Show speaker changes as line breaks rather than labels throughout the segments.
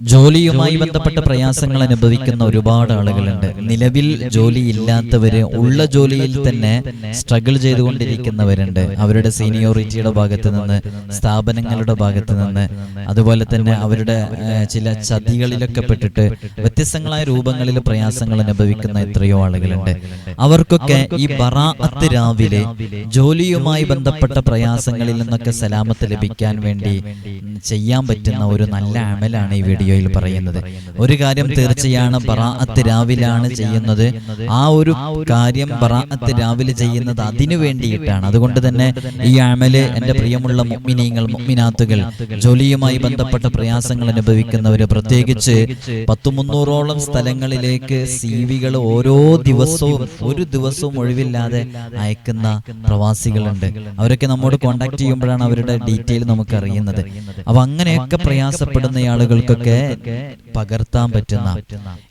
ജോലിയുമായി ബന്ധപ്പെട്ട പ്രയാസങ്ങൾ അനുഭവിക്കുന്ന ഒരുപാട് ആളുകളുണ്ട്. നിലവിൽ ജോലി ഇല്ലാത്തവര് ഉള്ള ജോലിയിൽ തന്നെ സ്ട്രഗിൾ ചെയ്തുകൊണ്ടിരിക്കുന്നവരുണ്ട്. അവരുടെ സീനിയോറിറ്റിയുടെ ഭാഗത്ത് നിന്ന് സ്ഥാപനങ്ങളുടെ ഭാഗത്ത് നിന്ന് അതുപോലെ തന്നെ അവരുടെ ചില ചതികളിലൊക്കെ പെട്ടിട്ട് വ്യത്യസ്തങ്ങളായ രൂപങ്ങളിൽ പ്രയാസങ്ങൾ അനുഭവിക്കുന്ന എത്രയോ ആളുകളുണ്ട്. അവർക്കൊക്കെ ഈ ബറാഅത്ത് രാവിലെ ജോലിയുമായി ബന്ധപ്പെട്ട പ്രയാസങ്ങളിൽ നിന്നൊക്കെ സലാമത്ത് ലഭിക്കാൻ വേണ്ടി ചെയ്യാൻ പറ്റുന്ന ഒരു നല്ല അമലാണ് ഈ വീഡിയോയിൽ പറയുന്നത്. ഒരു കാര്യം തീർച്ചയാണ് ബറാഅത്ത് രാവിലാണ് ചെയ്യുന്നത്. ആ ഒരു കാര്യം ബറാഅത്ത് രാവിലെ ചെയ്യുന്നത് അതിനു വേണ്ടിയിട്ടാണ്. അതുകൊണ്ട് തന്നെ ഈ അമൽ എന്റെ പ്രിയമുള്ള മുഅ്മിനീങ്ങൾ മുഅ്മിനാത്തുകൾ ജോലിയുമായി ബന്ധപ്പെട്ട പ്രയാസങ്ങൾ അനുഭവിക്കുന്നവർ പ്രത്യേകിച്ച് പത്തു മുന്നൂറോളം സ്ഥലങ്ങളിലേക്ക് സീവികൾ ഓരോ ദിവസവും ഒരു ദിവസവും ഒഴിവില്ലാതെ അയക്കുന്ന പ്രവാസികളുണ്ട്. അവരൊക്കെ നമ്മോട് കോണ്ടാക്ട് ചെയ്യുമ്പോഴാണ് അവരുടെ ഡീറ്റെയിൽ നമുക്ക് അറിയുന്നത് അപ്പൊ അങ്ങനെയൊക്കെ പ്രയാസപ്പെടുന്ന ആളുകൾക്കൊക്കെ പകർത്താൻ പറ്റുന്ന.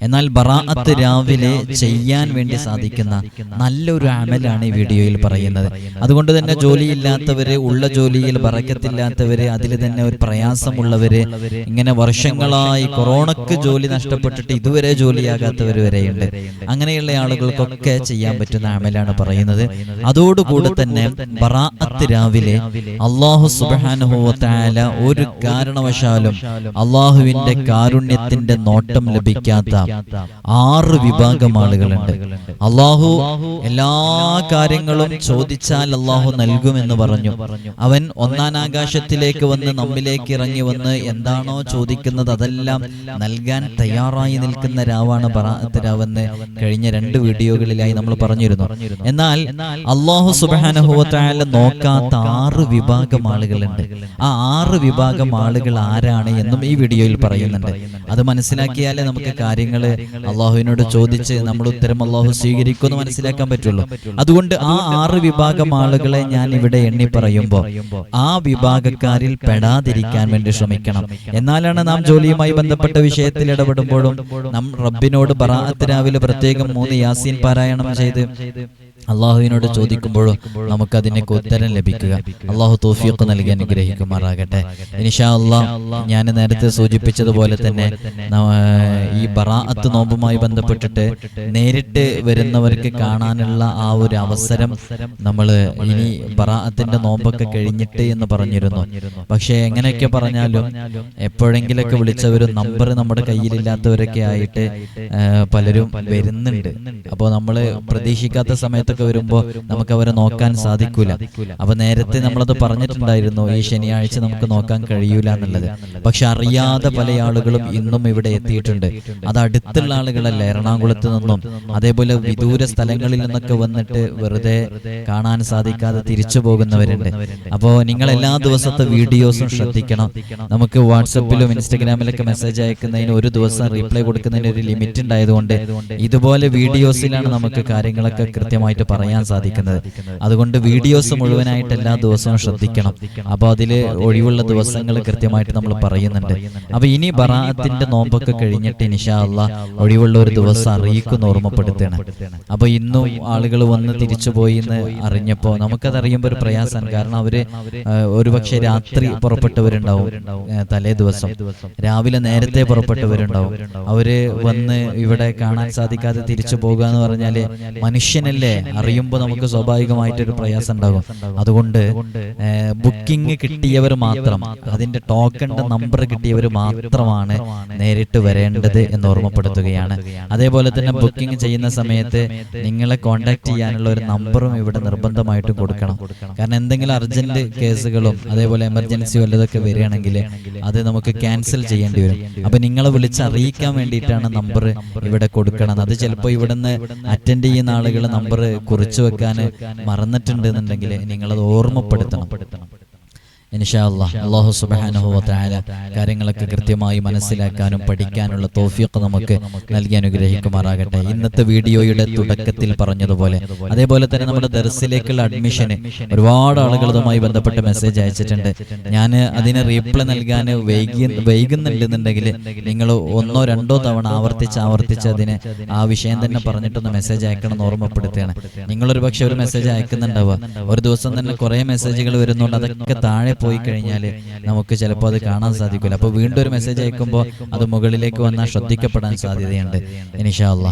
എന്നാൽ ബറാഅത്ത് രാവിലെ ചെയ്യാൻ വേണ്ടി സാധിക്കുന്ന നല്ലൊരു അമലാണ് ഈ വീഡിയോയിൽ പറയുന്നത്. അതുകൊണ്ട് തന്നെ ജോലിയില്ലാത്തവര് ഉള്ള ജോലിയിൽ ബറക്കത്തില്ലാത്തവര് അതിൽ തന്നെ ഒരു പ്രയാസമുള്ളവര് ഇങ്ങനെ വർഷങ്ങളായി കൊറോണക്ക് ജോലി നഷ്ടപ്പെട്ടിട്ട് ഇതുവരെ ജോലിയാകാത്തവർ വരെയുണ്ട്. അങ്ങനെയുള്ള ആളുകൾക്കൊക്കെ ചെയ്യാൻ പറ്റുന്ന അമലാണ് പറയുന്നത്. അതോടുകൂടെ തന്നെ ബറാഅത്ത് രാവിലെ അള്ളാഹു തആല ഒരു കാരണവശാലും അള്ളാഹുവിന്റെ കാരുണ്യത്തിന്റെ നോട്ടം ലഭിക്കാത്ത ആറ് വിഭാഗം ആളുകളുണ്ട് അള്ളാഹു എല്ലാ കാര്യങ്ങളും ചോദിച്ചാൽ അള്ളാഹു നൽകുമെന്ന് പറഞ്ഞു. അവൻ ഒന്നാം ആകാശത്തിലേക്ക് വന്ന് നമ്മിലേക്ക് ഇറങ്ങി വന്ന് എന്താണോ ചോദിക്കുന്നത് അതെല്ലാം നൽകാൻ തയ്യാറായി നിൽക്കുന്ന രാവാണ് ബറാഅത്ത് കഴിഞ്ഞ രണ്ട് വീഡിയോകളിലായി നമ്മൾ പറഞ്ഞിരുന്നു. എന്നാൽ അള്ളാഹു സുബാനുഭവത്തായ നോക്കാത്ത ആറ് വിഭാഗം ആളുകളുണ്ട് ആ ആറ് വിഭാഗം ആളുകൾ ആരാണ് എന്നും ഈ വീഡിയോയിൽ പറയുന്നുണ്ട്. അത് മനസ്സിലാക്കിയാലേ നമുക്ക് കാര്യങ്ങൾ അള്ളാഹുവിനോട് ചോദിച്ച് നമ്മൾ ഉത്തരം അള്ളാഹു സ്വീകരിക്കുമെന്ന് മനസ്സിലാക്കാൻ പറ്റുള്ളൂ. അതുകൊണ്ട് ആ ആറ് വിഭാഗം ആളുകളെ ഞാൻ ഇവിടെ എണ്ണി പറയുമ്പോൾ ആ വിഭാഗക്കാരിൽ പെടാതിരിക്കാൻ വേണ്ടി ശ്രമിക്കണം. എന്നാലാണ് നാം ജോലിയുമായി ബന്ധപ്പെട്ട വിഷയത്തിൽ ഇടപെടുമ്പോഴും നാം റബ്ബിനോട് ബറാഅത്ത് രാവിലെ പ്രത്യേകം മൂന്ന് യാസീൻ പാരായണം ചെയ്ത് അള്ളാഹുവിനോട് ചോദിക്കുമ്പോഴും നമുക്കതിനൊക്കെ ഉത്തരം ലഭിക്കുക. അള്ളാഹു തോഫിയൊക്കെ നൽകി അനുഗ്രഹിക്കുമാറാകട്ടെ. ഇനിഷാ അള്ളാഹ് ഞാൻ നേരത്തെ സൂചിപ്പിച്ചതുപോലെ തന്നെ ഈ ബറാഅത്ത് നോമ്പുമായി ബന്ധപ്പെട്ടിട്ട് നേരിട്ട് വരുന്നവർക്ക് കാണാനുള്ള ആ ഒരു അവസരം നമ്മൾ ഇനി ബറാഅത്തിന്റെ നോമ്പൊക്കെ കഴിഞ്ഞിട്ട് എന്ന് പറഞ്ഞിരുന്നു. പക്ഷേ എങ്ങനെയൊക്കെ പറഞ്ഞാലും എപ്പോഴെങ്കിലൊക്കെ വിളിച്ചവരും നമ്പർ നമ്മുടെ കയ്യിലില്ലാത്തവരൊക്കെ ആയിട്ട് പലരും വരുന്നുണ്ട്. അപ്പോൾ നമ്മൾ പ്രതീക്ഷിക്കാത്ത സമയത്തൊക്കെ വരുമ്പോൾ നമുക്ക് അവരെ നോക്കാൻ സാധിക്കൂല. അപ്പൊ നേരത്തെ നമ്മളത് പറഞ്ഞിട്ടുണ്ടായിരുന്നു ഈ ശനിയാഴ്ച നമുക്ക് നോക്കാൻ കഴിയൂല എന്നുള്ളത്. പക്ഷെ അറിയാതെ പല ആളുകളും ഇന്നും ഇവിടെ എത്തിയിട്ടുണ്ട്. അത് അടുത്തുള്ള ആളുകളല്ല എറണാകുളത്ത് നിന്നും. അതേപോലെ വിദൂര സ്ഥലങ്ങളിൽ നിന്നൊക്കെ വന്നിട്ട് വെറുതെ കാണാൻ സാധിക്കാതെ തിരിച്ചു പോകുന്നവരുണ്ട്. അപ്പോൾ നിങ്ങൾ എല്ലാ ദിവസത്തെ വീഡിയോസും ശ്രദ്ധിക്കണം. നമുക്ക് വാട്സപ്പിലും ഇൻസ്റ്റഗ്രാമിലൊക്കെ മെസ്സേജ് അയക്കുന്നതിന് ഒരു ദിവസം റീപ്ലൈ കൊടുക്കുന്നതിന് ഒരു ലിമിറ്റ് ഉണ്ടായതുകൊണ്ട് ഇതുപോലെ വീഡിയോസിലാണ് നമുക്ക് കാര്യങ്ങളൊക്കെ കൃത്യമായിട്ട് പറയാൻ സാധിക്കുന്നത്. അതുകൊണ്ട് വീഡിയോസ് മുഴുവനായിട്ട് എല്ലാ ദിവസവും ശ്രദ്ധിക്കണം. അപ്പോൾ അതിൽ ഒഴിവുള്ള ദിവസങ്ങൾ കൃത്യമായിട്ട് നമ്മൾ പറയുന്നുണ്ട്. അപ്പോൾ ഇനി ബറാഅത്തിന്റെ നോമ്പൊക്കെ കഴിഞ്ഞിട്ട് ഇനിഷാ അള്ളാ ഒഴിവുള്ള ഒരു ദിവസം അറിയിക്കുന്ന ഓർമ്മപ്പെടുത്തണം അപ്പോൾ ഇന്നും ആളുകൾ വന്ന് തിരിച്ചു പോയി എന്ന് അറിഞ്ഞപ്പോൾ നമുക്കത് അറിയുമ്പോൾ ഒരു പ്രയാസമാണ് കാരണം അവർ ഒരുപക്ഷെ രാത്രി പുറപ്പെട്ടവരുണ്ടാവും. തലേ ദിവസം. രാവിലെ നേരത്തെ പുറപ്പെട്ടവരുണ്ടാവും. അവർ വന്ന് ഇവിടെ കാണാൻ സാധിക്കാതെ തിരിച്ചു പോകുക എന്ന് പറഞ്ഞാൽ മനുഷ്യനല്ലേ? അറിയുമ്പോൾ നമുക്ക് സ്വാഭാവികമായിട്ടൊരു പ്രയാസം ഉണ്ടാകും. അതുകൊണ്ട് ബുക്കിംഗ് കിട്ടിയവർ മാത്രം അതിന്റെ ടോക്കണിന്റെ നമ്പർ കിട്ടിയവർ മാത്രമാണ് നേരിട്ട് വരേണ്ടത് എന്ന് ഓർമ്മപ്പെടുത്തുകയാണ്. അതേപോലെ തന്നെ ബുക്കിംഗ് ചെയ്യുന്ന സമയത്ത് നിങ്ങളെ കോണ്ടാക്ട് ചെയ്യാനുള്ള ഒരു നമ്പറും ഇവിടെ നിർബന്ധമായിട്ടും കൊടുക്കണം. കാരണം എന്തെങ്കിലും അർജന്റ് കേസുകളും അതേപോലെ എമർജൻസി വല്ലതൊക്കെ വരികയാണെങ്കിൽ അത് നമുക്ക് ക്യാൻസൽ ചെയ്യേണ്ടി വരും. അപ്പൊ നിങ്ങളെ വിളിച്ച് അറിയിക്കാൻ വേണ്ടിയിട്ടാണ് നമ്പർ ഇവിടെ കൊടുക്കണം. അത് ചിലപ്പോൾ ഇവിടുന്ന് അറ്റൻഡ് ചെയ്യുന്ന ആളുകൾ നമ്പർ കുറിച്ചു വെക്കാൻ മറന്നിട്ടുണ്ട് എന്നുണ്ടെങ്കിൽ നിങ്ങളത് ഓർമ്മപ്പെടുത്തണം. ഇൻഷാ അള്ളാഹു തആല കാര്യങ്ങളൊക്കെ കൃത്യമായി മനസ്സിലാക്കാനും പഠിക്കാനുള്ള തോഫിയൊക്കെ നമുക്ക് നൽകി അനുഗ്രഹിക്കുമാറാകട്ടെ. ഇന്നത്തെ വീഡിയോയുടെ തുടക്കത്തിൽ പറഞ്ഞതുപോലെ അതേപോലെ തന്നെ നമ്മുടെ ദർസിലേക്കുള്ള അഡ്മിഷന് ഒരുപാട് ആളുകൾ ഇതുമായി ബന്ധപ്പെട്ട് മെസ്സേജ് അയച്ചിട്ടുണ്ട്. ഞാൻ അതിന് റീപ്ലൈ നൽകാൻ വൈകി വൈകുന്നുണ്ടെന്നുണ്ടെങ്കിൽ നിങ്ങൾ ഒന്നോ രണ്ടോ തവണ ആവർത്തിച്ച് ആവർത്തിച്ച് അതിന് ആ വിഷയം തന്നെ പറഞ്ഞിട്ടൊന്ന് മെസ്സേജ് അയക്കണം എന്ന് ഓർമ്മപ്പെടുത്തുകയാണ്. നിങ്ങളൊരു പക്ഷെ ഒരു മെസ്സേജ് അയക്കുന്നുണ്ടാവുക. ഒരു ദിവസം തന്നെ കുറേ മെസ്സേജുകൾ വരുന്നുണ്ട്. അതൊക്കെ താഴെ പോയി കഴിഞ്ഞാൽ നമുക്ക് ചിലപ്പോൾ അത് കാണാൻ സാധിക്കില്ല അപ്പോൾ വീണ്ടും ഒരു മെസ്സേജ് അയക്കുമ്പോൾ അത് മുകളിലേക്ക് വന്നാൽ ശ്രദ്ധിക്കപ്പെടാൻ സാധ്യതയുണ്ട്. ഇനിഷാല്ല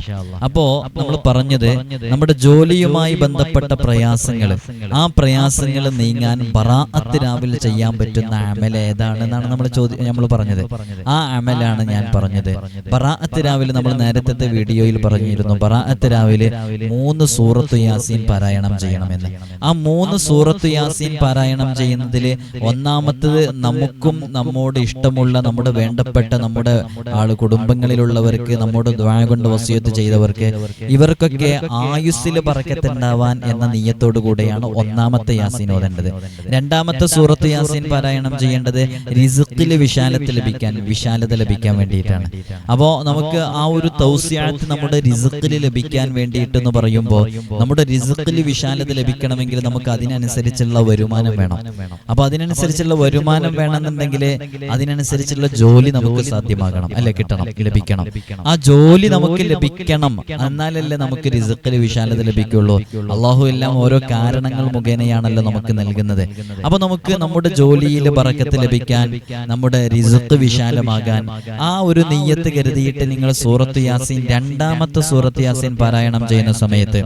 അപ്പോൾ നമ്മൾ പറഞ്ഞത് നമ്മുടെ ജോലിയുമായി ബന്ധപ്പെട്ട പ്രയാസങ്ങൾ ആ പ്രയാസങ്ങൾ നീങ്ങാൻ ബറാഅത്ത് രാവിലെ ചെയ്യാൻ പറ്റുന്ന അമൽ ഏതാണെന്നാണ് നമ്മൾ ചോദ്യം നമ്മൾ പറഞ്ഞത്. ആ അമലാണ് ഞാൻ പറഞ്ഞത്. ബറാഅത്ത് രാവിലെ നമ്മൾ നേരത്തെ വീഡിയോയിൽ പറഞ്ഞിരുന്നു. ബറാഅത്ത് രാവിലെ മൂന്ന് സൂറത്ത് യാസീൻ പാരായണം ചെയ്യണമെന്ന് ആ മൂന്ന് സൂറത്ത് യാസീൻ പാരായണം ചെയ്യുന്നതിൽ ഒന്നാമത്തത് നമുക്കും നമ്മോട് ഇഷ്ടമുള്ള നമ്മുടെ വേണ്ടപ്പെട്ട നമ്മുടെ ആൾ കുടുംബങ്ങളിലുള്ളവർക്ക് നമ്മുടെ ദ്വാ കൊണ്ട് വസിയത്ത് ചെയ്തവർക്ക് ഇവർക്കൊക്കെ ആയുസ്സിൽ പറക്കത്തുണ്ടാവാൻ എന്ന നീയത്തോടു കൂടെയാണ് ഒന്നാമത്തെ യാസീൻ ഓതേണ്ടത്. രണ്ടാമത്തെ സൂറത്ത് യാസീൻ പാരായണം ചെയ്യേണ്ടത് റിസുക്കിൽ വിശാലത്ത് ലഭിക്കാൻ വിശാലത ലഭിക്കാൻ വേണ്ടിയിട്ടാണ്. അപ്പോ നമുക്ക് ആ ഒരു തൗസ്യാത്ത് നമ്മുടെ റിസുക്കിൽ ലഭിക്കാൻ വേണ്ടിയിട്ട് എന്ന് പറയുമ്പോൾ നമ്മുടെ റിസുക്കിൽ വിശാലത ലഭിക്കണമെങ്കിൽ നമുക്ക് അതിനനുസരിച്ചുള്ള വരുമാനം വേണം. അപ്പൊ അതിനനുസരിച്ചുള്ള വരുമാനം വേണമെന്നുണ്ടെങ്കിൽ അതിനനുസരിച്ചുള്ള ജോലി നമുക്ക് സാധ്യമാകണം. അല്ലെ? കിട്ടണം. ലഭിക്കണം. ആ ജോലി നമുക്ക് ലഭിക്കണം. എന്നാലല്ലേ നമുക്ക് റിസക്കിൽ വിശാലത ലഭിക്കുള്ളൂ. അള്ളാഹു എല്ലാം ഓരോ കാരണങ്ങൾ മുഖേനയാണല്ലോ നമുക്ക് നൽകുന്നത്. അപ്പൊ നമുക്ക് നമ്മുടെ ജോലിയിൽ പറക്കത്ത് ലഭിക്കാൻ നമ്മുടെ റിസക്ക് വിശാലമാകാൻ ആ ഒരു നെയ്യത്ത് കരുതിയിട്ട് നിങ്ങൾ സൂറത്ത് യാസീൻ രണ്ടാമത്തെ സൂറത്ത് യാസീൻ പാരായണം ചെയ്യുന്ന സമയത്ത്.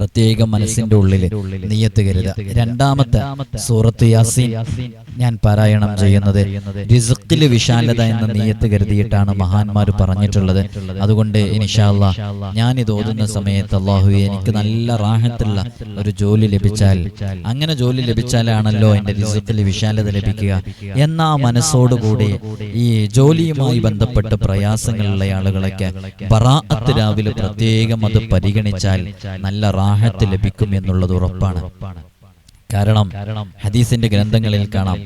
പ്രത്യേകം മനസ്സിന്റെ ഉള്ളിൽ നീയത്ത് കരുത രണ്ടാമത്തെ സൂറത്ത് യാസീൻ ഞാൻ പാരായണം ചെയ്യുന്നത് റിസുക്കിൽ വിശാലത എന്ന നീയത്ത് കരുതിയിട്ടാണ് മഹാന്മാർ പറഞ്ഞിട്ടുള്ളത്. അതുകൊണ്ട് ഇനിഷാല്ല ഞാൻ ഇത് ഓതുന്ന സമയത്ത് അള്ളാഹു എനിക്ക് നല്ല റാഹത്തുള്ള ഒരു ജോലി ലഭിച്ചാൽ അങ്ങനെ ജോലി ലഭിച്ചാലാണല്ലോ എന്റെ റിസുക്കിൽ വിശാലത ലഭിക്കുക. എന്ന മനസ്സോടുകൂടി ഈ ജോലിയുമായി ബന്ധപ്പെട്ട് പ്രയാസങ്ങളുള്ള ആളുകളൊക്കെ ബറാഅത്ത് രാവിലെ പ്രത്യേകം അത് പരിഗണിച്ചാൽ നല്ല റാഹത്ത് ലഭിക്കും എന്നുള്ളത് ഉറപ്പാണ്. കാരണം ഹദീസിന്റെ ഗ്രന്ഥങ്ങളിൽ കാണാം.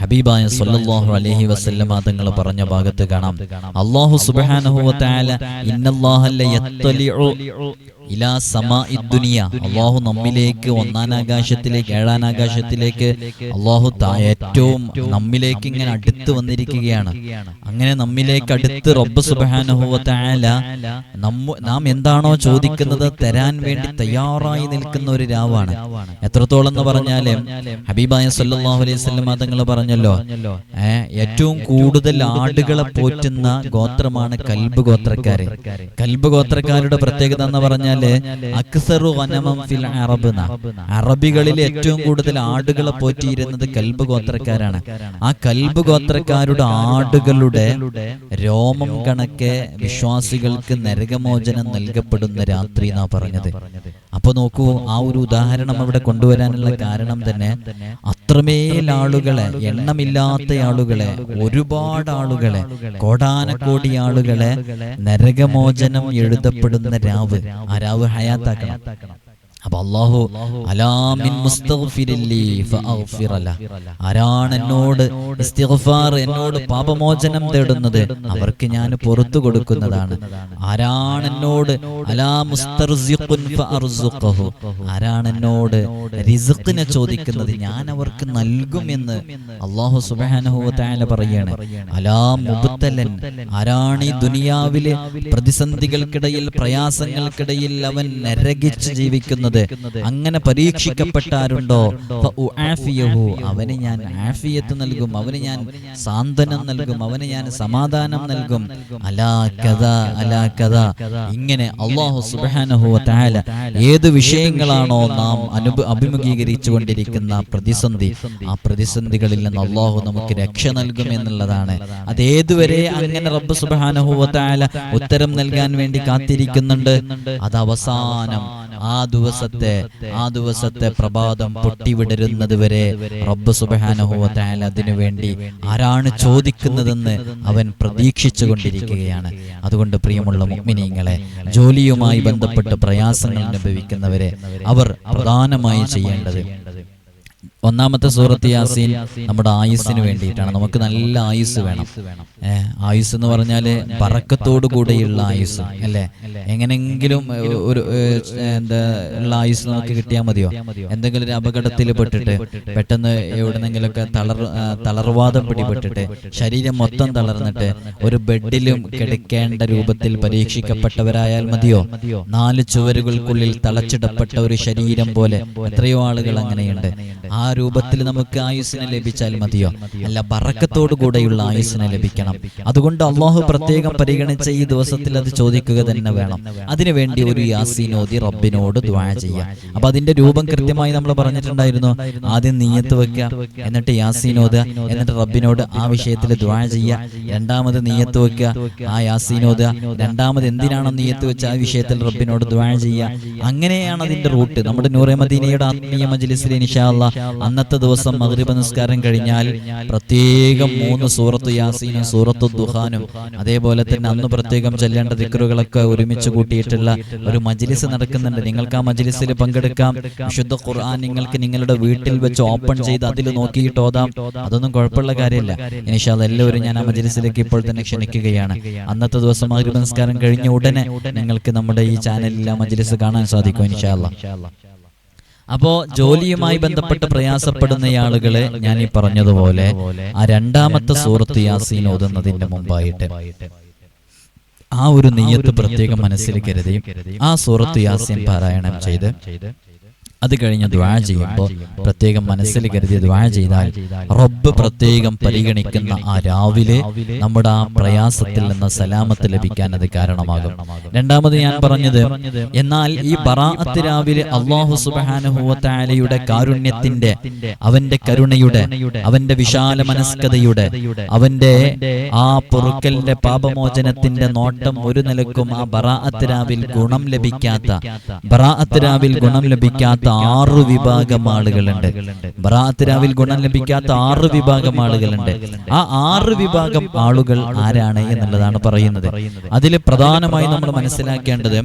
ഹബീബായ സല്ലല്ലാഹു അലൈഹി വസല്ലമ തങ്ങൾ പറഞ്ഞ ഭാഗത്ത് കാണാം. അല്ലാഹു സുബ്ഹാനഹു വ തആല ഇന്നല്ലാഹ ലയത്തലിഉ ഇലാ സമ ഇദ്ദുനിയ അള്ളാഹു നമ്മിലേക്ക് ഒന്നാം ആകാശത്തിലേക്ക് ഏഴാം ആകാശത്തിലേക്ക് അല്ലാഹു താ- ഏറ്റവും നമ്മിലേക്ക് ഇങ്ങനെ അടുത്ത് വന്നിരിക്കുകയാണ്. അങ്ങനെ നമ്മിലേക്ക് അടുത്ത് റബ്ബ് തആല നമ്മ നാം എന്താണോ ചോദിക്കുന്നത് തരാൻ വേണ്ടി തയ്യാറായി നിൽക്കുന്ന ഒരു രാവാണ്. എത്രത്തോളം എന്ന് പറഞ്ഞാൽ ഹബീബായ സല്ലാഹു അലൈഹി വസല്ലം തങ്ങൾ പറഞ്ഞല്ലോ ഏറ്റവും കൂടുതൽ ആടുകളെ പോറ്റുന്ന ഗോത്രമാണ് കൽബ് ഗോത്രക്കാര്. കൽബ് ഗോത്രക്കാരുടെ പ്രത്യേകത എന്ന് പറഞ്ഞാൽ അക്സറു വനമം ഫിൽ അറബ്. അറബികളിൽ ഏറ്റവും കൂടുതൽ ആടുകളെ പോറ്റിയിരുന്നത് കൽബ് ഗോത്രക്കാരാണ്. ആ കൽബ് ഗോത്രക്കാരുടെ ആടുകളുടെ രോമം കണക്കെ വിശ്വാസികൾക്ക് നരകമോചനം നൽകപ്പെടുന്ന രാത്രി എന്നാ പറഞ്ഞത്. അപ്പൊ നോക്കൂ ആ ഒരു ഉദാഹരണം അവിടെ കൊണ്ടുവരാനുള്ള കാരണം തന്നെ അത്രമേൽ ആളുകളെ എണ്ണമില്ലാത്ത ആളുകളെ ഒരുപാട് ആളുകളെ കോടാനക്കോടി ആളുകളെ നരകമോചനം എഴുതപ്പെടുന്ന രാവ് ആ രാവ് ഹയാത്താക്കണം അപ്പൊ അള്ളാഹു അലാമിൻ. ആരാണ് എന്നോട് ഇസ്തിഗ്ഫാർ എന്നോട് പാപമോചനം തേടുന്നത് അവർക്ക് ഞാൻ പുറത്തു കൊടുക്കുന്നതാണ് ആരാണ് എന്നോട്? അലാ മുസ്തർസിഖുൻ ഫഅർസുഖഹു. ആരാണ് എന്നോട്? റിസ്ഖിനെ ചോദിക്കുന്നത് ഞാൻ അവർക്ക് നൽകുമെന്ന് അള്ളാഹു സുബ്ഹാനഹു വ തആല പറയാണ്. അലാ മുബ്തലൻ ആരാണ് ഈ ദുനിയാവിലെ പ്രതിസന്ധികൾക്കിടയിൽ പ്രയാസങ്ങൾക്കിടയിൽ അവൻ നരകിച്ച് ജീവിക്കുന്നത് അങ്ങനെ പരീക്ഷിക്കപ്പെട്ടാരുണ്ടോ? അവന് ഞാൻ ആഫിയത്ത് നൽകും. അവന് ഞാൻ സാന്ത്വനം നൽകും അവന് ഞാൻ സമാധാനം നൽകും. അലാ കഥ അലാ കഥ. ഇങ്ങനെ അള്ളാഹു സുബ്ഹാനഹു താല ഏത് വിഷയങ്ങളാണോ നാം അനുഭ അഭിമുഖീകരിച്ചു കൊണ്ടിരിക്കുന്ന പ്രതിസന്ധി ആ പ്രതിസന്ധികളിൽ നിന്ന് അള്ളാഹു നമുക്ക് രക്ഷ നൽകും എന്നുള്ളതാണ്. അതേതുവരെ അങ്ങനെ റബ്ബ് സുബ്ഹാനഹു താല ഉത്തരം നൽകാൻ വേണ്ടി കാത്തിരിക്കുന്നുണ്ട്. അത് അവസാനം. ആ ദിവസത്തെ ആ ദിവസത്തെ പ്രഭാതം പൊട്ടിവിടരുന്നത് വരെ റബ്ബ് തആല അതിനു വേണ്ടി ആരാണ് ചോദിക്കുന്നതെന്ന് അവൻ പ്രതീക്ഷിച്ചു കൊണ്ടിരിക്കുകയാണ്. അതുകൊണ്ട് പ്രിയമുള്ള മുഗ്മിനീങ്ങളെ ജോലിയുമായി ബന്ധപ്പെട്ട് പ്രയാസങ്ങൾ അനുഭവിക്കുന്നവരെ അവർ പ്രധാനമായി ചെയ്യേണ്ടത് ഒന്നാമത്തെ സൂറത്ത് യാസീൻ നമ്മുടെ ആയുസ്സിന് വേണ്ടിയിട്ടാണ്. നമുക്ക് നല്ല ആയുസ് വേണം. ആയുസ് എന്ന് പറഞ്ഞാൽ പറക്കത്തോടു കൂടെയുള്ള ആയുസ് അല്ലേ? എങ്ങനെങ്കിലും ഒരു എന്താ ഉള്ള ആയുസ് നമുക്ക് കിട്ടിയാൽ മതിയോ? എന്തെങ്കിലും ഒരു അപകടത്തിൽ പെട്ടിട്ട് പെട്ടെന്ന് എവിടെന്നെങ്കിലൊക്കെ തളർ തളർവാദം പിടിപെട്ടിട്ട് ശരീരം മൊത്തം തളർന്നിട്ട് ഒരു ബെഡിലും കിടക്കേണ്ട രൂപത്തിൽ പരീക്ഷിക്കപ്പെട്ടവരായാൽ മതിയോ? നാല് ചുവരുകൾക്കുള്ളിൽ തളച്ചിടപ്പെട്ട ഒരു ശരീരം പോലെ എത്രയോ ആളുകൾ അങ്ങനെയുണ്ട് ആ രൂപത്തിൽ നമുക്ക് ആയുസ്സിനെ ലഭിച്ചാൽ മതിയോ? അല്ല ബറക്കത്തോടു കൂടെയുള്ള ആയുസ്സിനെ ലഭിക്കണം. അതുകൊണ്ട് അള്ളാഹു പ്രത്യേകം പരിഗണിച്ച ഈ ദിവസത്തിൽ അത് ചോദിക്കുക തന്നെ വേണം. അതിനുവേണ്ടി ഒരു യാസീനോദി റബ്ബിനോട് ദ്വാ ചെയ്യാം. അപ്പൊ അതിന്റെ രൂപം കൃത്യമായി നമ്മൾ പറഞ്ഞിട്ടുണ്ടായിരുന്നു. ആദ്യം നീയത്ത് വെക്കുക എന്നിട്ട് യാസീനോദ് എന്നിട്ട് റബ്ബിനോട് ആ വിഷയത്തിൽ ദ്വാ ചെയ്യുക. രണ്ടാമത് നീയത്ത് വെക്കുക ആ യാസീനോദ് രണ്ടാമത് എന്തിനാണോ നീയത്ത് വെച്ച ആ വിഷയത്തിൽ റബ്ബിനോട് ദ്വാ ചെയ്യുക? അങ്ങനെയാണ് അതിന്റെ റൂട്ട്. നമ്മുടെ നൂറെ മദീനയുടെ ആത്മീയ മജ്ലിസിൽ ഇൻഷാല്ല അന്നത്തെ ദിവസം മകരീബ നിസ്കാരം കഴിഞ്ഞാൽ പ്രത്യേകം മൂന്ന് സൂറത്ത് യാസീനും സൂറത്ത് ദുഹാനും അതേപോലെ തന്നെ അന്ന് പ്രത്യേകം ചെല്ലേണ്ട ദിക്കറുകളൊക്കെ ഒരുമിച്ച് കൂട്ടിയിട്ടുള്ള ഒരു മജ്ലിസ് നടക്കുന്നുണ്ട്. നിങ്ങൾക്ക് ആ മജ്ലിസിൽ പങ്കെടുക്കാം. വിശുദ്ധ ഖുർആൻ നിങ്ങൾക്ക് നിങ്ങളുടെ വീട്ടിൽ വെച്ച് ഓപ്പൺ ചെയ്ത് അതിൽ നോക്കിയിട്ട് ഓതാം. അതൊന്നും കുഴപ്പമുള്ള കാര്യമില്ല. ഇനിഷാദ് എല്ലാവരും ഞാൻ ആ മജ്ലിസിലേക്ക് ഇപ്പോൾ തന്നെ ക്ഷണിക്കുകയാണ്. അന്നത്തെ ദിവസം മകരീബ നിസ്കാരം കഴിഞ്ഞ ഉടനെ നിങ്ങൾക്ക് നമ്മുടെ ഈ ചാനലിൽ ആ മജ്ലിസ് കാണാൻ സാധിക്കും ഇൻഷാല്ല അപ്പോ ജോലിയുമായി ബന്ധപ്പെട്ട് പ്രയാസപ്പെടുന്ന ആളുകളെ ഞാൻ ഈ പറഞ്ഞതുപോലെ ആ രണ്ടാമത്തെ സൂറത്ത് യാസീൻ ഓതുന്നതിന്റെ മുമ്പായിട്ട് ആ ഒരു നെയ്യത്ത് പ്രത്യേകം മനസ്സിൽ കരുതി ആ സൂറത്ത് യാസീൻ പാരായണം ചെയ്ത് അത് കഴിഞ്ഞ് ദ്വാ ചെയ്യുമ്പോൾ പ്രത്യേകം മനസ്സിൽ കരുതി ദ്വാ ചെയ്താൽ റബ്ബ് പ്രത്യേകം പരിഗണിക്കുന്ന ആ രാവിലെ നമ്മുടെ ആ പ്രയാസത്തിൽ നിന്ന് സലാമത്ത് ലഭിക്കാൻ അത് കാരണമാകും. രണ്ടാമത് ഞാൻ പറഞ്ഞത് എന്നാൽ ഈ ബറാഅത്ത് രാവിലെ അള്ളാഹു സുബാനുഹുവത്തായാലയുടെ കാരുണ്യത്തിന്റെ അവന്റെ കരുണയുടെ അവന്റെ വിശാല മനസ്കതയുടെ അവന്റെ ആ പൊറുക്കലിന്റെ പാപമോചനത്തിന്റെ നോട്ടം ഒരു നിലക്കും ആ ബറാഅത്ത് രാവിൽ ഗുണം ലഭിക്കാത്ത ബറാഅത്ത് രാവിൽ ഗുണം ലഭിക്കാത്ത ആറ് വിഭാഗം ആളുകളുണ്ട്. ബറാഅത്ത് രാവിൽ ഗുണം ലഭിക്കാത്ത ആറ് വിഭാഗം ആളുകളുണ്ട്. ആ ആറ് വിഭാഗം ആളുകൾ ആരാണ് എന്നുള്ളതാണ് പറയുന്നത്. അതിൽ പ്രധാനമായി നമ്മൾ മനസ്സിലാക്കേണ്ടത്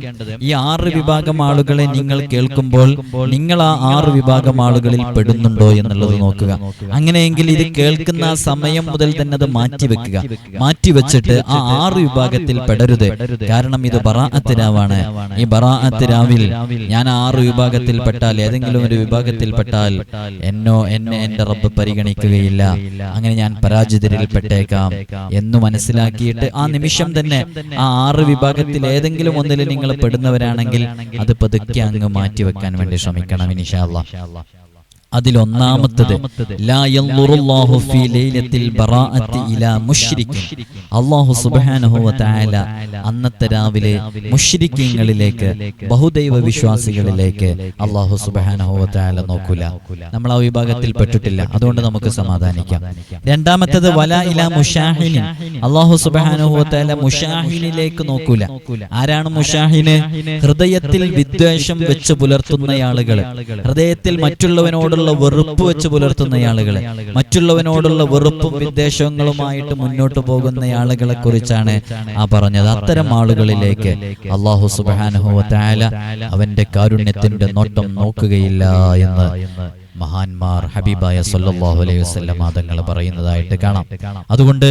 ഈ ആറ് വിഭാഗം ആളുകളെ നിങ്ങൾ കേൾക്കുമ്പോൾ നിങ്ങൾ ആ ആറ് വിഭാഗം ആളുകളിൽ പെടുന്നുണ്ടോ എന്നുള്ളത് നോക്കുക. അങ്ങനെയെങ്കിൽ ഇത് കേൾക്കുന്ന ആ സമയം മുതൽ തന്നെ അത് മാറ്റിവെക്കുക മാറ്റിവെച്ചിട്ട് ആ ആറ് വിഭാഗത്തിൽ പെടരുത്. കാരണം ഇത് ബറാഅത്ത് അത്തിരാവാണ് ഈ ബറാഅത്ത് അത്തിരാവിൽ ഞാൻ ആറ് വിഭാഗത്തിൽ പെട്ടാൽ ഏതെങ്കിലും ഒരു വിഭാഗത്തിൽപ്പെട്ടാൽ എന്നോ എന്നെ എന്റെ റബ്ബ് പരിഗണിക്കുകയില്ല. അങ്ങനെ ഞാൻ പരാജിതരിൽ പെട്ടേക്കാം എന്ന് മനസ്സിലാക്കിയിട്ട് ആ നിമിഷം തന്നെ ആ ആറ് വിഭാഗത്തിൽ ഏതെങ്കിലും ഒന്നിൽ നിങ്ങൾ പെടുന്നവരാണെങ്കിൽ അത് പതുക്കെ അങ്ങ് മാറ്റിവെക്കാൻ വേണ്ടി ശ്രമിക്കണം ഇനിഷാല്ല അതിലൊന്നാമത്തത് ലാ യൻളുറുല്ലാഹു ഫീ ലൈലത്തിൽ ബറാഅത്തി ഇലാ മുശ്രിക്കിൻ. അല്ലാഹു സുബ്ഹാനഹു വ തആല അന്നത്തെ രാവിലെ മുഷ്രിക്കങ്ങളിലേക്ക് ബഹുദൈവ വിശ്വാസികളിലേക്ക് അല്ലാഹു സുബ്ഹാനഹു വ നോക്കൂല. നമ്മൾ ആ വിഭാഗത്തിൽ പെട്ടിട്ടില്ല. അതുകൊണ്ട് നമുക്ക് സമാധാനിക്കാം. രണ്ടാമത്തത് വല ഇല മുഷാഹിനി അള്ളാഹു തആല മുഷാഹിനിലേക്ക് നോക്കൂല. ആരാണ് മുഷാഹിന്? ഹൃദയത്തിൽ വിദ്വേഷം വെച്ച് പുലർത്തുന്ന ആളുകൾ ഹൃദയത്തിൽ മറ്റുള്ളവനോടുള്ള വെറുപ്പ് വെച്ച് പുലർത്തുന്ന ആളുകളെ മറ്റുള്ളവനോടുള്ള വെറുപ്പും വിദ്വേഷങ്ങളുമായിട്ട് മുന്നോട്ട് പോകുന്ന ആളുകളെ കുറിച്ചാണ് ആ പറഞ്ഞത്. അത്തരം ആളുകളിലേക്ക് അള്ളാഹു സുബാനുഹുവ താല അവന്റെ കാരുണ്യത്തിന്റെ നോട്ടം നോക്കുകയില്ല എന്ന്. മഹാന്മാർ ഹബീബായ സല്ലല്ലാഹു അലൈഹി വസല്ലം തങ്ങൾ പറയുന്നതായിട്ട് കാണാം. അതുകൊണ്ട്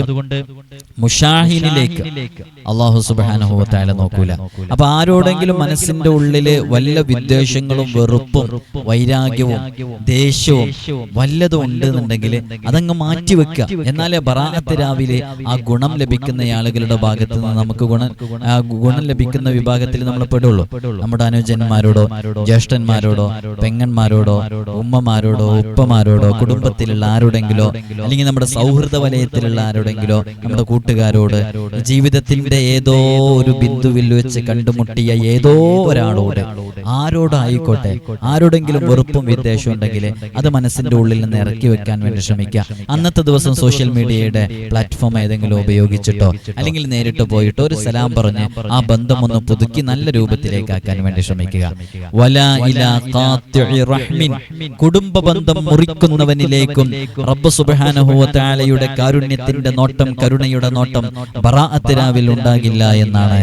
മുഷാഹിനിലേക്ക് അള്ളാഹു വ നോക്കൂല. അപ്പൊ ആരോടെങ്കിലും മനസ്സിന്റെ ഉള്ളിൽ വല്ല വിദ്വേഷങ്ങളും വെറുപ്പും വൈരാഗ്യവും ദേഷ്യവും വല്ലതും ഉണ്ട് എന്നുണ്ടെങ്കിൽ അതങ്ങ് മാറ്റിവെക്കുക എന്നാലേ ബറാഅത്ത് രാവിലെ ആ ഗുണം ലഭിക്കുന്ന ആളുകളുടെ ഭാഗത്ത് നിന്ന് നമുക്ക് ഗുണം ഗുണം ലഭിക്കുന്ന വിഭാഗത്തിൽ നമ്മൾ പെടുള്ളൂ. നമ്മുടെ അനുജന്മാരോടോ ജ്യേഷ്ഠന്മാരോടോ പെങ്ങന്മാരോടോ ഉമ്മമാരോടോ ഉപ്പമാരോടോ കുടുംബത്തിലുള്ള ആരോടെങ്കിലോ അല്ലെങ്കിൽ നമ്മുടെ സൗഹൃദ വലയത്തിലുള്ള ആരോടെങ്കിലോ നമ്മുടെ കൂട്ടുകാരോട് ജീവിതത്തിന്റെ ഏതോ ഒരു ബിന്ദുവിൽ വെച്ച് കണ്ടുമുട്ടിയ ഏതോ ഒരാളോട് ആരോടായിക്കോട്ടെ ആരോടെങ്കിലും വെറുപ്പും വിദ്വേഷവും ഉണ്ടെങ്കിൽ അത് മനസ്സിന്റെ ഉള്ളിൽ നിന്ന് ഇറക്കി വെക്കാൻ വേണ്ടി ശ്രമിക്കുക. അന്നത്തെ ദിവസം സോഷ്യൽ മീഡിയയുടെ പ്ലാറ്റ്ഫോം ഏതെങ്കിലും ഉപയോഗിച്ചിട്ടോ അല്ലെങ്കിൽ നേരിട്ട് പോയിട്ടോ ഒരു സലാം പറഞ്ഞ് ആ ബന്ധം ഒന്ന് പുതുക്കി നല്ല രൂപത്തിലേക്കാക്കാൻ വേണ്ടി ശ്രമിക്കുക. വലാ ഇലാ കുടുംബ കുടുംബ ബന്ധം മുറിക്കുന്നവനിലേക്കും റബ്ബ് തആലയുടെ കാരുണ്യത്തിന്റെ നോട്ടം കരുണയുടെ നോട്ടം ബറാഅത്ത് രാവിൽ ഉണ്ടാകില്ല എന്നാണ്.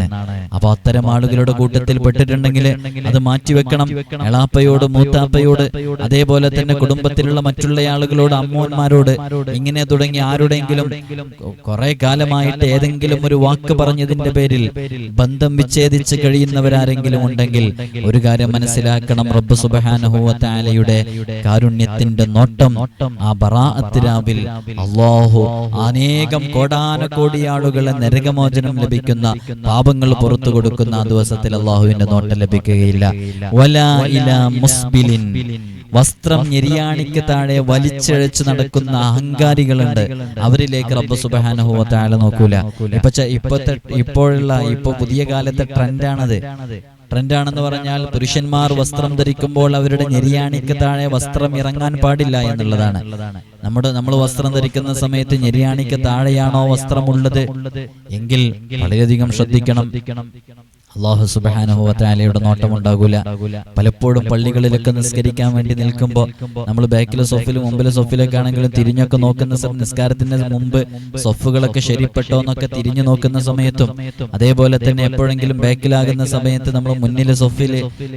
അപ്പൊ അത്തരം ആളുകളുടെ കൂട്ടത്തിൽ പെട്ടിട്ടുണ്ടെങ്കിൽ അത് മാറ്റിവെക്കണം എളാപ്പയോട് മൂത്താപ്പയോട് അതേപോലെ തന്നെ കുടുംബത്തിലുള്ള മറ്റുള്ള ആളുകളോട് അമ്മോന്മാരോട് ഇങ്ങനെ തുടങ്ങി ആരുടെങ്കിലും കുറെ കാലമായിട്ട് ഏതെങ്കിലും ഒരു വാക്ക് പറഞ്ഞതിന്റെ പേരിൽ ബന്ധം വിച്ഛേദിച്ച് കഴിയുന്നവരാരെങ്കിലും ഉണ്ടെങ്കിൽ ഒരു കാര്യം മനസ്സിലാക്കണം. റബ്ബ് സുബഹാനഹുവത്താലയുടെ കാരുണ്യത്തിന്റെ നോട്ടം ആ ബറാഅത്ത് രാവിൽ അള്ളാഹു അനേകം കോടാനകോടി ആളുകളെ നരകമോചനം ലഭിക്കുന്ന പാപങ്ങൾ പുറത്തു കൊടുക്കുന്ന ആ ദിവസത്തിൽ അള്ളാഹുവിന്റെ നോട്ടം ലഭിക്കുകയില്ല. വലാ ഇലാ മുസ്ബിലിൻ. വസ്ത്രം ഞെരിയാണിക്ക് താഴെ വലിച്ചഴച്ച് നടക്കുന്ന അഹങ്കാരികളുണ്ട്. അവരിലേക്ക് റബ്ബ് സുബാനുഭവ താഴെ നോക്കൂല. ഇപ്പൊ ഇപ്പോഴത്തെ ഇപ്പോഴുള്ള ഇപ്പൊ പുതിയ കാലത്തെ ട്രെൻഡാണത്. ട്രെൻഡാണെന്ന് പറഞ്ഞാൽ പുരുഷന്മാർ വസ്ത്രം ധരിക്കുമ്പോൾ അവരുടെ ഞെരിയാണിക്ക് താഴെ വസ്ത്രം ഇറങ്ങാൻ പാടില്ല എന്നുള്ളതാണ്. നമ്മുടെ നമ്മൾ വസ്ത്രം ധരിക്കുന്ന സമയത്ത് ഞെരിയാണിക്ക് താഴെയാണോ വസ്ത്രമുള്ളത്? എങ്കിൽ വളരെയധികം ശ്രദ്ധിക്കണം. അള്ളാഹു സുബാനുഭവത്താലയുടെ നോട്ടം ഉണ്ടാകൂല പലപ്പോഴും പള്ളികളിലൊക്കെ നിസ്കരിക്കാൻ വേണ്ടി നിൽക്കുമ്പോൾ നമ്മൾ ബാക്കിലെ സൊഫിലും മുമ്പിലെ സൊഫിലൊക്കെ ആണെങ്കിലും തിരിഞ്ഞൊക്കെ നോക്കുന്ന നിസ്കാരത്തിന് മുമ്പ് സൊഫുകളൊക്കെ ശരിപ്പെട്ടോ എന്നൊക്കെ തിരിഞ്ഞു നോക്കുന്ന സമയത്തും അതേപോലെ തന്നെ എപ്പോഴെങ്കിലും ബാക്കിലാകുന്ന സമയത്ത് നമ്മൾ മുന്നിലെ സൊഫിൽ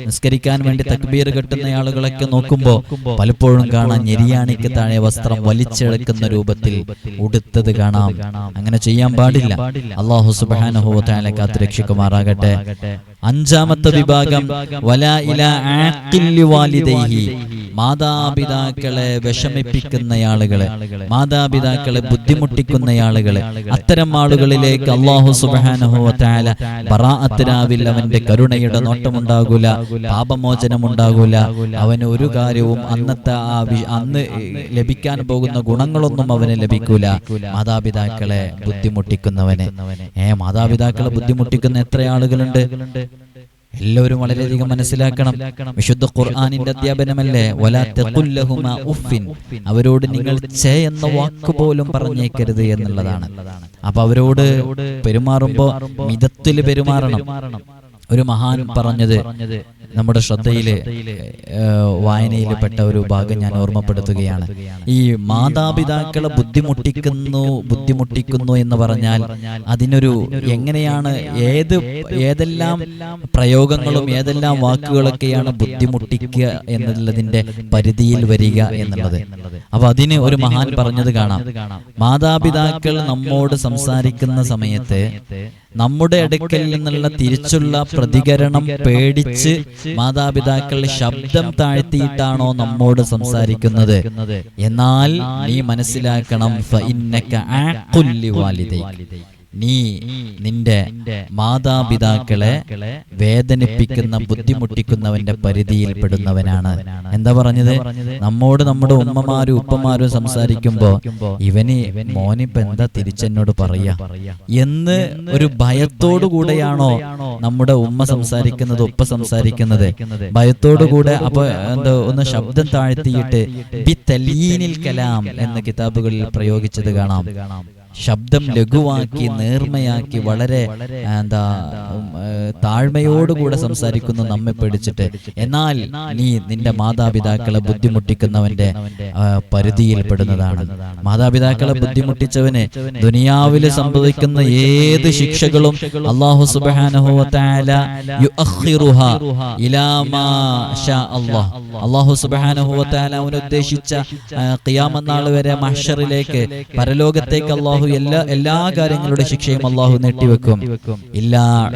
നിസ്കരിക്കാൻ വേണ്ടി തക്ബീർ കെട്ടുന്ന ആളുകളൊക്കെ നോക്കുമ്പോൾ പലപ്പോഴും കാണാൻ ഞെരിയാണിക്ക് താഴെ വസ്ത്രം വലിച്ചെടുക്കുന്ന രൂപത്തിൽ ഉടുത്തത് കാണാം. അങ്ങനെ ചെയ്യാൻ പാടില്ല. അള്ളാഹു സുബാനുഭവത്താലെ കാത്തു രക്ഷിക്കുമാറാകട്ടെ അഞ്ചാമത്തെ വിഭാഗം വലാ ഇല ആക്കില്ലി വാലിദൈഹി മാതാപിതാക്കളെ വിഷമിപ്പിക്കുന്ന ആളുകളെ മാതാപിതാക്കളെ ബുദ്ധിമുട്ടിക്കുന്ന ആളുകളെ അത്തരം ആളുകളിലേക്ക് അള്ളാഹു സുബാനുഭവത്താല ബറാഅത്തിനാവിൽ അവന്റെ കരുണയുടെ നോട്ടമുണ്ടാകൂല പാപമോചനമുണ്ടാകൂല. അവന് ഒരു കാര്യവും അന്നത്തെ ആ അന്ന് ലഭിക്കാൻ പോകുന്ന ഗുണങ്ങളൊന്നും അവന് ലഭിക്കൂല. മാതാപിതാക്കളെ ബുദ്ധിമുട്ടിക്കുന്നവന്. ഏ മാതാപിതാക്കളെ ബുദ്ധിമുട്ടിക്കുന്ന എത്ര ആളുകളുണ്ട്? എല്ലാവരും വളരെയധികം മനസ്സിലാക്കണം. വിശുദ്ധ ഖുർആാനിന്റെ അധ്യാപനമല്ലേ? വലാ തഖുല്ലഹുമാ ഉഫിൻ അവരോട് നിങ്ങൾ ചേ എന്ന വാക്ക് പോലും പറഞ്ഞേക്കരുത് എന്നുള്ളതാണ്. അപ്പൊ അവരോട് പെരുമാറുമ്പോ മിതത്തിൽ പെരുമാറണം. ഒരു മഹാൻ പറഞ്ഞത് നമ്മുടെ ശ്രദ്ധയിലെ വായനയിൽ പെട്ട ഒരു ഭാഗം ഞാൻ ഓർമ്മപ്പെടുത്തുകയാണ്. ഈ മാതാപിതാക്കളെ ബുദ്ധിമുട്ടിക്കുന്നു ബുദ്ധിമുട്ടിക്കുന്നു എന്ന് പറഞ്ഞാൽ അതിനൊരു എങ്ങനെയാണ് ഏത് ഏതെല്ലാം പ്രയോഗങ്ങളും ഏതെല്ലാം വാക്കുകളൊക്കെയാണ് ബുദ്ധിമുട്ടിക്കുക എന്നുള്ളതിന്റെ പരിധിയിൽ വരിക എന്നുള്ളത്. അപ്പൊ അതിന് ഒരു മഹാൻ പറഞ്ഞത് കാണാം. മാതാപിതാക്കൾ നമ്മോട് സംസാരിക്കുന്ന സമയത്ത് നമ്മുടെ അടുക്കൽ നിന്നുള്ള തിരിച്ചുള്ള പ്രതികരണം പേടിച്ച് മാതാപിതാക്കൾ ശബ്ദം താഴ്ത്തിയിട്ടാണോ നമ്മോട് സംസാരിക്കുന്നത്? എന്നാൽ നീ മനസ്സിലാക്കണം. നീ നിന്റെ മാതാപിതാക്കളെ വേദനിപ്പിക്കുന്ന ബുദ്ധിമുട്ടിക്കുന്നവന്റെ പരിധിയിൽപ്പെടുന്നവനാണ്. എന്താ പറഞ്ഞത്? നമ്മോട് നമ്മുടെ ഉമ്മമാരും ഉപ്പമാരും സംസാരിക്കുമ്പോ ഇവന് മോനിപ്പ എന്താ തിരിച്ചെന്നോട് പറയാ? എന്ന് ഒരു ഭയത്തോടു കൂടെയാണോ നമ്മുടെ ഉമ്മ സംസാരിക്കുന്നത് ഉപ്പ സംസാരിക്കുന്നത്? ഭയത്തോടു കൂടെ അപ്പൊ എന്തോ ഒന്ന് ശബ്ദം താഴ്ത്തിയിട്ട് ബി തലീനിൽ കലാം എന്ന കിതാബുകളിൽ പ്രയോഗിച്ചത് കാണാം. ശബ്ദം ലഘുവാക്കി നേർമയാക്കി വളരെ എന്താ താഴ്മയോടുകൂടെ സംസാരിക്കുന്നു നമ്മെ പേടിച്ചിട്ട്. എന്നാൽ നീ നിന്റെ മാതാപിതാക്കളെ ബുദ്ധിമുട്ടിക്കുന്നവന്റെ പരിധിയിൽ പെടുന്നതാണ് മാതാപിതാക്കളെ ബുദ്ധിമുട്ടിച്ചവന് ദുനിയാവിൽ സംഭവിക്കുന്ന ഏത് ശിക്ഷകളും അള്ളാഹു സുബാനഹുല അള്ളാഹു സുബാനഹുല ഖിയാമനാൾ വരെ മഹ്ഷറിലേക്ക് പരലോകത്തേക്ക് അള്ളാഹു എല്ലാ എല്ലാ കാര്യങ്ങളുടെ ശിക്ഷയും അള്ളാഹു നീട്ടിവെക്കും. ഇല്ലാ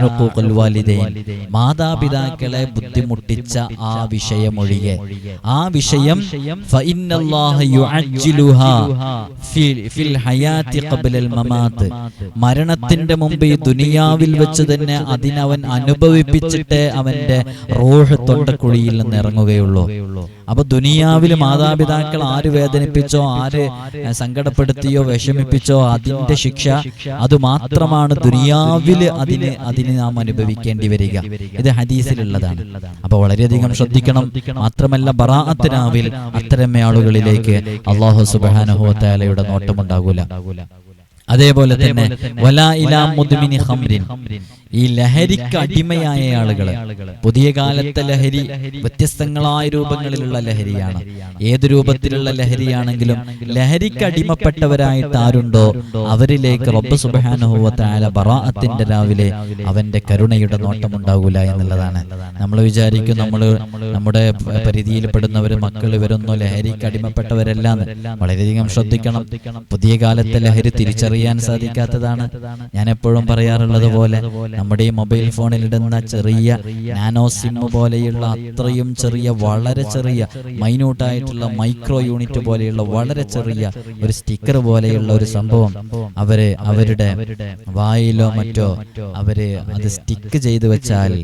മാതാപിതാക്കളെ ബുദ്ധിമുട്ടിച്ച ആ വിഷയമൊഴികെ. ആ വിഷയം മരണത്തിന്റെ മുമ്പ് ഈ ദുനിയാവിൽ വെച്ച് തന്നെ അതിനവൻ അനുഭവിപ്പിച്ചിട്ടേ അവന്റെ റൂഹ് തൊണ്ടക്കുഴിയിൽ നിന്ന് ഇറങ്ങുകയുള്ളൂ. അപ്പൊ ദുനിയാവിൽ മാതാപിതാക്കൾ ആര് വേദനിപ്പിച്ചോ ആര് സങ്കടപ്പെടുത്തിയോ വിഷമിപ്പിച്ചോ അതിന്റെ ശിക്ഷ അത് മാത്രമാണ് ദുനിയാവിൽ അതിന് അതിന് നാം അനുഭവിക്കേണ്ടി വരിക. ഇത് ഹദീസിലുള്ളതാണ്. അപ്പൊ വളരെയധികം ശ്രദ്ധിക്കണം. മാത്രമല്ല ബറാഅത്തിനാവിൽ അത്തരം ആളുകളിലേക്ക് അള്ളാഹു സുബാനുഹോത്താലയുടെ നോട്ടമുണ്ടാകൂല. അതേപോലെ തന്നെ വലാ ഇലാ മുദ്മിനി ഖംറിൻ. ഈ ലഹരിക്ക് അടിമയായ ആളുകൾ പുതിയ കാലത്തെ ലഹരി വ്യത്യസ്തങ്ങളായ രൂപങ്ങളിലുള്ള ലഹരിയാണ്. ഏത് രൂപത്തിലുള്ള ലഹരിയാണെങ്കിലും ലഹരിക്ക് അടിമപ്പെട്ടവരായിട്ട് ആരുണ്ടോ അവരിലേക്ക് റബ്ബ് സുബാനുഭവത്തായ ബറാഅത്തിന്റെ രാവിലെ അവന്റെ കരുണയുടെ നോട്ടം ഉണ്ടാകൂല എന്നുള്ളതാണ്. നമ്മൾ വിചാരിക്കും നമ്മൾ നമ്മുടെ പരിധിയിൽപ്പെടുന്നവർ പരിധിയിൽ പെടുന്നവർ മക്കൾ ഇവരൊന്നും ലഹരിക്ക് അടിമപ്പെട്ടവരല്ലാന്ന്. വളരെയധികം ശ്രദ്ധിക്കണം. പുതിയ കാലത്തെ ലഹരി തിരിച്ചറിയാൻ സാധിക്കാത്തതാണ്. ഞാൻ എപ്പോഴും പറയാറുള്ളത് പോലെ നമ്മുടെ മൊബൈൽ ഫോണിൽ ഇടുന്ന ചെറിയ നാനോ സിം പോലെയുള്ള അത്രയും ചെറിയ വളരെ ചെറിയ മൈന്യൂട്ടായിട്ടുള്ള മൈക്രോ യൂണിറ്റ് പോലെയുള്ള വളരെ ചെറിയ ഒരു സ്റ്റിക്കർ പോലെയുള്ള ഒരു സംഭവം അവർ അവരുടെ വായിലോ മറ്റോ അവർ അത് സ്റ്റിക്ക് ചെയ്തു വെച്ചാൽ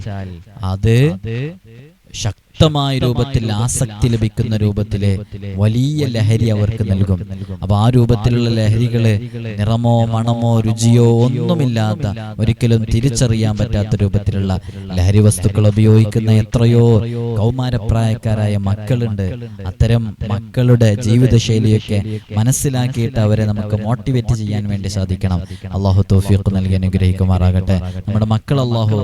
അത് ശക്തി ശക്തമായ രൂപത്തിൽ ആസക്തി ലഭിക്കുന്ന രൂപത്തിലെ വലിയ ലഹരി അവർക്ക് നൽകും. അപ്പൊ ആ രൂപത്തിലുള്ള ലഹരികൾ നിറമോ മണമോ രുചിയോ ഒന്നുമില്ലാത്ത ഒരിക്കലും തിരിച്ചറിയാൻ പറ്റാത്ത രൂപത്തിലുള്ള ലഹരി വസ്തുക്കൾ ഉപയോഗിക്കുന്ന എത്രയോ കൗമാരപ്രായക്കാരായ മക്കളുണ്ട്. അത്തരം മക്കളുടെ ജീവിതശൈലിയൊക്കെ മനസ്സിലാക്കിയിട്ട് അവരെ നമുക്ക് മോട്ടിവേറ്റ് ചെയ്യാൻ വേണ്ടി സാധിക്കണം. അള്ളാഹു തോഫിയൊക്കെ നൽകി അനുഗ്രഹിക്കുമാറാകട്ടെ. നമ്മുടെ മക്കൾ അള്ളാഹു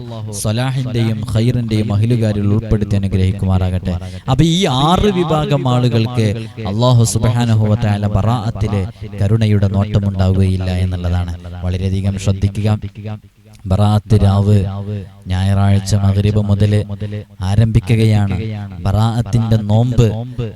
സലാഹിന്റെയും ഖൈറിന്റെയും അഹിലുകാരിൽ ഉൾപ്പെടുത്തി അനുഗ്രഹിക്കുമാറാകട്ടെ അപ്പൊ ഈ ആറ് വിഭാഗം ആളുകൾക്ക് അള്ളാഹു സുബാനുഭവത്തായ ബറാഅത്തിലെ കരുണയുടെ നോട്ടമുണ്ടാവുകയില്ല എന്നുള്ളതാണ്. വളരെയധികം ശ്രദ്ധിക്കുക. ബറാഅത്ത് രാവ് ഞായറാഴ്ച മഗ്രിബ് മുതൽ ആരംഭിക്കുകയാണ്. ബറാഅത്തിന്റെ നോമ്പ്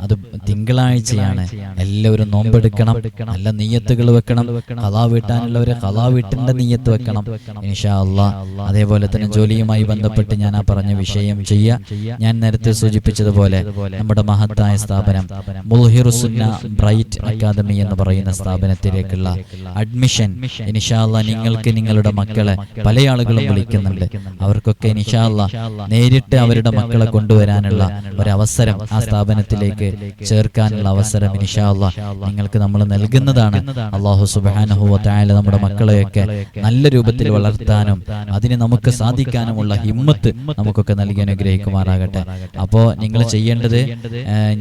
അത് തിങ്കളാഴ്ചയാണ്. എല്ലാവരും നോമ്പെടുക്കണം. നല്ല നീയത്തുകൾ വെക്കണം. കലാ വീട്ടാനുള്ളവര് കലാ വീട്ടിന്റെ നീയത്ത് വെക്കണം. ഇൻഷാ അള്ളാ അതേപോലെ തന്നെ ജോലിയുമായി ബന്ധപ്പെട്ട് ഞാൻ ആ പറഞ്ഞ വിഷയം ചെയ്യുക ഞാൻ നേരത്തെ സൂചിപ്പിച്ചതുപോലെ നമ്മുടെ മഹത്തായ സ്ഥാപനം മുൽഹിറുസുന്ന ബ്രൈറ്റ് അക്കാദമി എന്ന് പറയുന്ന സ്ഥാപനത്തിലേക്കുള്ള അഡ്മിഷൻ. ഇൻഷാ ഇൻഷാല്ല നിങ്ങൾക്ക് നിങ്ങളുടെ മക്കളെ പല ആളുകളും വിളിക്കുന്നുണ്ട്. അവർക്കൊക്കെ നിഷാല്ല നേരിട്ട് അവരുടെ മക്കളെ കൊണ്ടുവരാനുള്ള ഒരവസരം ആ സ്ഥാപനത്തിലേക്ക് ചേർക്കാനുള്ള അവസരം നിഷാല്ല നിങ്ങൾക്ക് നമ്മൾ നൽകുന്നതാണ്. അള്ളാഹു സുബാനഹുല നമ്മുടെ മക്കളെയൊക്കെ നല്ല രൂപത്തിൽ വളർത്താനും അതിന് നമുക്ക് സാധിക്കാനുമുള്ള ഹിമ്മത്ത് നമുക്കൊക്കെ നൽകി അനുഗ്രഹിക്കുമാറാകട്ടെ. അപ്പോൾ നിങ്ങൾ ചെയ്യേണ്ടത്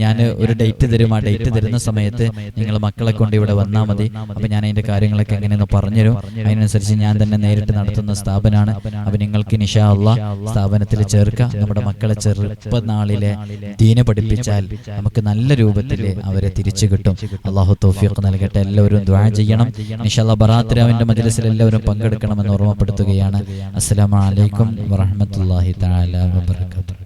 ഞാൻ ഒരു ഡേറ്റ് തരും ആ ഡേറ്റ് തരുന്ന സമയത്ത് നിങ്ങൾ മക്കളെ കൊണ്ട് ഇവിടെ വന്നാൽ മതി. അപ്പൊ ഞാൻ അതിന്റെ കാര്യങ്ങളൊക്കെ എങ്ങനെയെന്ന് പറഞ്ഞുതരും. അതിനനുസരിച്ച് ഞാൻ തന്നെ നേരിട്ട് നടത്തുന്ന സ്ഥാപനമാണ് അപ്പൊ നിങ്ങൾക്ക് നിഷാ അള്ളാഹ് സ്ഥാപനത്തിൽ ചേർക്കാം. നമ്മുടെ മക്കളെ ചെറുപ്പനാളിലെ ദീന പഠിപ്പിച്ചാൽ നമുക്ക് നല്ല രൂപത്തിൽ അവരെ തിരിച്ചു കിട്ടും. അള്ളാഹു തോഫിയൊക്കെ നൽകട്ടെ. എല്ലാവരും ദ്വാ ചെയ്യണം. നിഷാല്ല ബറാത്തിരാവിന്റെ മജ്ലിസിൽ എല്ലാവരും പങ്കെടുക്കണമെന്ന് ഓർമ്മപ്പെടുത്തുകയാണ്. അസ്സലാമു അലൈക്കും വറഹ്മത്തുള്ളാഹി തആല വബറകാതുഹു.